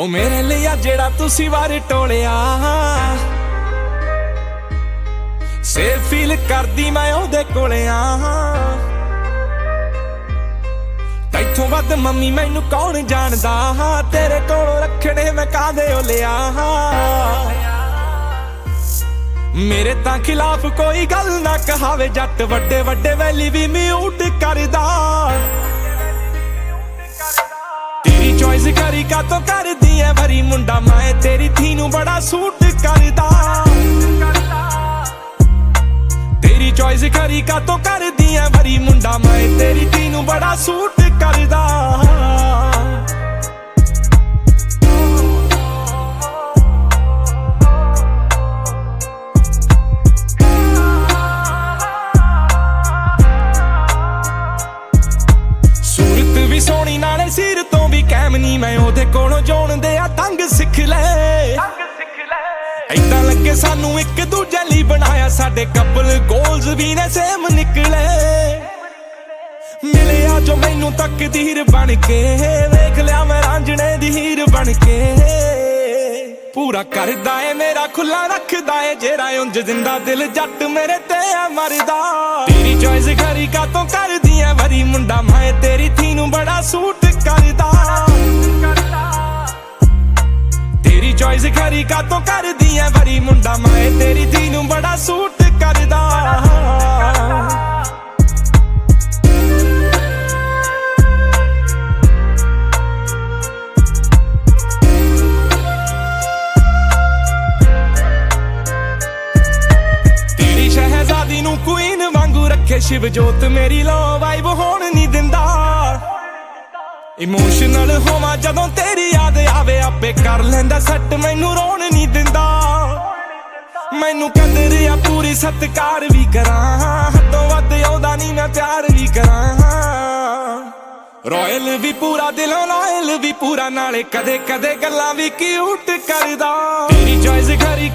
ਉਹ ਮੇਰੇ ਲਈ ਆ ਜਿਹੜਾ ਤੁਸੀਂ ਵਾਰ ਟੋਲਿਆ। ਸੇ ਫੀਲ ਕਰਦੀ ਮੈਂ ਉਹਦੇ ਕੋਲੇ ਆ। ਤੈਥੋਂ ਵੱਧ ਮੰਮੀ ਮੈਨੂੰ ਕੌਣ ਜਾਣਦਾ? ਤੇਰੇ ਕੋਲੋਂ ਰੱਖਣੇ ਮੈਂ ਕਾਦੇ ਓਲਿਆ ਮੇਰੇ ਤਾਂ ਖਿਲਾਫ ਕੋਈ ਗੱਲ ਨਾ ਕਹਾਵੇ, ਜੱਟ ਵੱਡੇ ਵੱਡੇ ਵੈਲੀ ਵੀ ਮਿਊਟ ਸੂਟ ਕਰਦਾ। ਤੇਰੀ ਚੋਇਸ ਕਰੀ ਕਾ ਤੋ ਕਰਦੀ ਐ ਭਰੀ ਮੁੰਡਾ ਮੈਂ ਤੇਰੀ ਥੀ ਨੂੰ ਬੜਾ ਸੂਟ ਕਰਦਾ। ਦੂਜੇ ਬਣਾਇਆ ਸਾਡੇ ਕਪਲ ਗੋਲਸ ਵੀ ਨੇ ਸੇਮ ਨਿਕਲੇ। ਮਿਲਿਆ ਜੋ ਮੈਨੂੰ ਤਕਦੀਰ ਬਣ ਕੇ, ਵੇਖ ਲਿਆ ਮੈਂ ਰਾਂਝਣੇ ਦੀ ਹੀਰ ਬਣ ਕੇ। ਪੂਰਾ ਕਰਦਾ ਏ, ਮੇਰਾ ਖੁੱਲਾ ਰੱਖਦਾ ਏ, ਜਿਹੜਾ ਉਂਝ ਜਿੰਦਾ ਦਿਲ ਜੱਟ ਮੇਰੇ ਤੇ ਆ ਮਰਦਾ। ਤੇਰੀ ਚੋਇਸ ਘਰੀ ਕਾ ਤੋਂ ਕਰਦੀ ਐ ਵਰੀ ਮੁੰਡਾ ਮੈਂ ਤੇਰੀ ਥੀ ਨੂੰ ਬੜਾ ਸੂਟ ਚੋਇਸ ਕਾ ਤੋਂ ਕਰਦੀ ਐ ਵਰੀ। ਮੁੰਡਾ ਮਾਏ, ਤੇਰੀ ਧੀ ਨੂੰ ਬੜਾ ਸੂਟ ਕਰਦਾ। ਤੇਰੀ ਸ਼ਹਿਜ਼ਾਦੀ ਨੂੰ ਕੁਈਨ ਵਾਂਗੂ ਰੱਖੇ ਸ਼ਿਵਜੋਤ ਮੇਰੀ ਲੋ ਵਾਈਬ ਹੋਣ ਨਹੀਂ ਦਿੰਦਾ। ਇਮੋਸ਼ਨਲ ਹੋਵਾਂ ਜਦੋਂ ਤੇਰੀ ਯਾਦ ਆਵੇ, ਆਪੇ ਕਰ ਲੈਂਦਾ ਸੱਟ, ਮੈਨੂੰ ਰੋਣ ਨਹੀਂ ਦਿੰਦਾ। ਮੈਨੂੰ ਕਦਰ ਆ ਪੂਰੀ ਸਤਕਾਰ ਵੀ ਕਰਾਂ, ਹੱਦੋਂ ਵੱਧ ਆਉਂਦਾ ਨਹੀਂ ਮੈਂ ਪਿਆਰ ਵੀ ਕਰਾਂ। ਰਾਇਲ ਵੀ ਪੂਰਾ ਦਿਲੋਂ ਲਾਇਲ ਵੀ ਪੂਰਾ ਨਾਲੇ ਕਦੇ ਕਦੇ ਗੱਲਾਂ ਵੀ ਕਿਊਟ ਕਰਦਾ। ਤੇਰੀ ਚੋਇਸ ਘਰੀ